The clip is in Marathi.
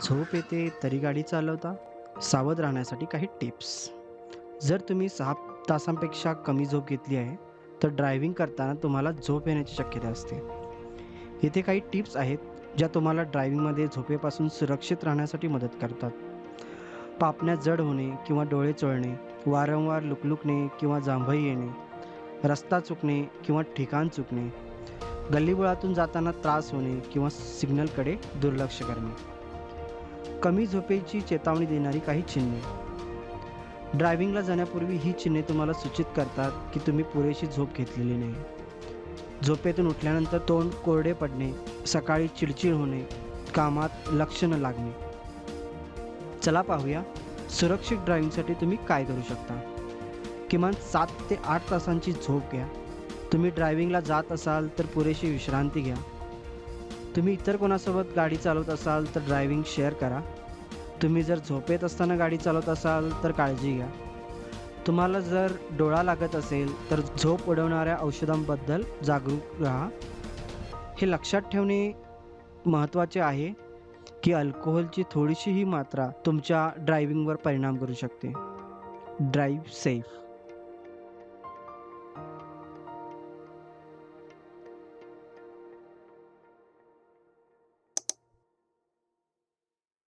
झोप येते तरी गाडी चालवता? सावध राहण्यासाठी काही टिप्स. जर तुम्ही सहा तासांपेक्षा कमी झोप घेतली आहे तर ड्रायव्हिंग करताना तुम्हाला झोप येण्याची शक्यता असते. येथे काही टिप्स आहेत ज्या तुम्हाला ड्रायव्हिंगमध्ये झोपेपासून सुरक्षित राहण्यासाठी मदत करतात. पापण्या जड होणे किंवा डोळे चोळणे वारंवार लुकलुकणे किंवा जांभई येणे रस्ता चुकणे किंवा ठिकाण चुकणे गल्लीबोळातून जाताना त्रास होणे किंवा सिग्नलकडे दुर्लक्ष करणे. कमी झोपेची चेतावणी देणारी काही चिन्हे. ड्रायव्हिंगला जाण्यापूर्वी ही चिन्हे तुम्हाला सूचित करतात की तुम्ही पुरेशी झोप घेतलेली नाही. झोपेतून उठल्यानंतर तोंड कोरडे पडणे सकाळी चिडचिड होणे कामात लक्ष न लागणे. चला पाहूया सुरक्षित ड्रायव्हिंगसाठी तुम्ही काय करू शकता? किमान सात ते आठ तासांची झोप घ्या. तुम्ही ड्रायव्हिंगला जात असाल तर पुरेशी विश्रांती घ्या. तुम्ही इतर कोणासोबत गाडी चालवत असाल तर ड्रायव्हिंग शेअर करा. तुम्ही जर झोपेत असताना गाडी चालवत असाल तर काळजी घ्या. तुम्हाला जर डोळा लागत असेल तर झोप उडवणाऱ्या औषधांबद्दल जागरूक राहा. हे लक्षात ठेवणे महत्त्वाचे आहे की अल्कोहोलची थोडीशीही मात्रा तुमच्या ड्रायव्हिंगवर परिणाम करू शकते. Drive safe.